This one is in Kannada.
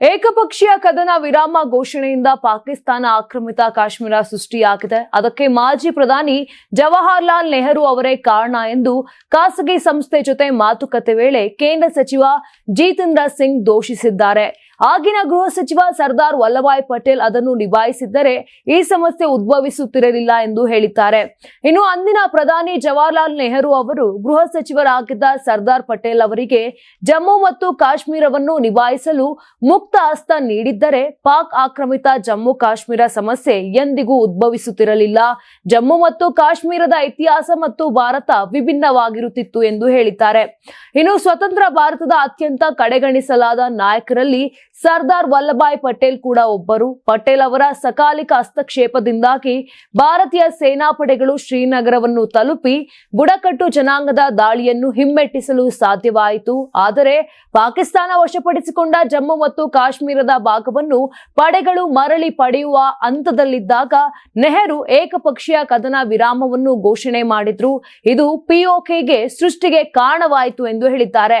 ಏಕಪಕ್ಷೀಯ ಕದನ ವಿರಾಮ ಘೋಷಣೆಯಿಂದ ಪಾಕಿಸ್ತಾನ ಆಕ್ರಮಿತ ಕಾಶ್ಮೀರ ಸೃಷ್ಟಿಯಾಗಿದೆ. ಅದಕ್ಕೆ ಮಾಜಿ ಪ್ರಧಾನಿ ಜವಾಹರ್ಲಾಲ್ ನೆಹರು ಅವರೇ ಕಾರಣ ಎಂದು ಖಾಸಗಿ ಸಂಸ್ಥೆ ಜೊತೆ ಮಾತುಕತೆ ವೇಳೆ ಕೇಂದ್ರ ಸಚಿವ ಜಿತೇಂದ್ರ ಸಿಂಗ್ ದೂಷಿಸಿದ್ದಾರೆ. ಆಗಿನ ಗೃಹ ಸಚಿವ ಸರ್ದಾರ್ ವಲ್ಲಭಾಯ್ ಪಟೇಲ್ ಅದನ್ನು ನಿಭಾಯಿಸಿದ್ದರೆ ಈ ಸಮಸ್ಯೆ ಉದ್ಭವಿಸುತ್ತಿರಲಿಲ್ಲ ಎಂದು ಹೇಳಿದ್ದಾರೆ. ಇನ್ನು ಅಂದಿನ ಪ್ರಧಾನಿ ಜವಾಹರ್ಲಾಲ್ ನೆಹರು ಅವರು ಗೃಹ ಸಚಿವರಾಗಿದ್ದ ಸರ್ದಾರ್ ಪಟೇಲ್ ಅವರಿಗೆ ಜಮ್ಮು ಮತ್ತು ಕಾಶ್ಮೀರವನ್ನು ನಿಭಾಯಿಸಲು ಮುಕ್ತ ಹಸ್ತ ನೀಡಿದ್ದರೆ ಪಾಕ್ ಆಕ್ರಮಿತ ಜಮ್ಮು ಕಾಶ್ಮೀರ ಸಮಸ್ಯೆ ಎಂದಿಗೂ ಉದ್ಭವಿಸುತ್ತಿರಲಿಲ್ಲ. ಜಮ್ಮು ಮತ್ತು ಕಾಶ್ಮೀರದ ಇತಿಹಾಸ ಮತ್ತು ಭಾರತ ವಿಭಿನ್ನವಾಗಿರುತ್ತಿತ್ತು ಎಂದು ಹೇಳಿದ್ದಾರೆ. ಇನ್ನು ಸ್ವತಂತ್ರ ಭಾರತದ ಅತ್ಯಂತ ಕಡೆಗಣಿಸಲಾದ ನಾಯಕರಲ್ಲಿ ಸರ್ದಾರ್ ವಲ್ಲಭಾಯ್ ಪಟೇಲ್ ಕೂಡ ಒಬ್ಬರು. ಪಟೇಲ್ ಅವರ ಸಕಾಲಿಕ ಹಸ್ತಕ್ಷೇಪದಿಂದಾಗಿ ಭಾರತೀಯ ಸೇನಾಪಡೆಗಳು ಶ್ರೀನಗರವನ್ನು ತಲುಪಿ ಬುಡಕಟ್ಟು ಜನಾಂಗದ ದಾಳಿಯನ್ನು ಹಿಮ್ಮೆಟ್ಟಿಸಲು ಸಾಧ್ಯವಾಯಿತು. ಆದರೆ ಪಾಕಿಸ್ತಾನ ವಶಪಡಿಸಿಕೊಂಡ ಜಮ್ಮು ಮತ್ತು ಕಾಶ್ಮೀರದ ಭಾಗವನ್ನು ಪಡೆಗಳು ಮರಳಿ ಪಡೆಯುವ ಹಂತದಲ್ಲಿದ್ದಾಗ ನೆಹರು ಏಕಪಕ್ಷೀಯ ಕದನ ವಿರಾಮವನ್ನು ಘೋಷಣೆ ಮಾಡಿದ್ರು. ಇದು ಪಿಒಕೆಗೆ ಸೃಷ್ಟಿಗೆ ಕಾರಣವಾಯಿತು ಎಂದು ಹೇಳಿದ್ದಾರೆ.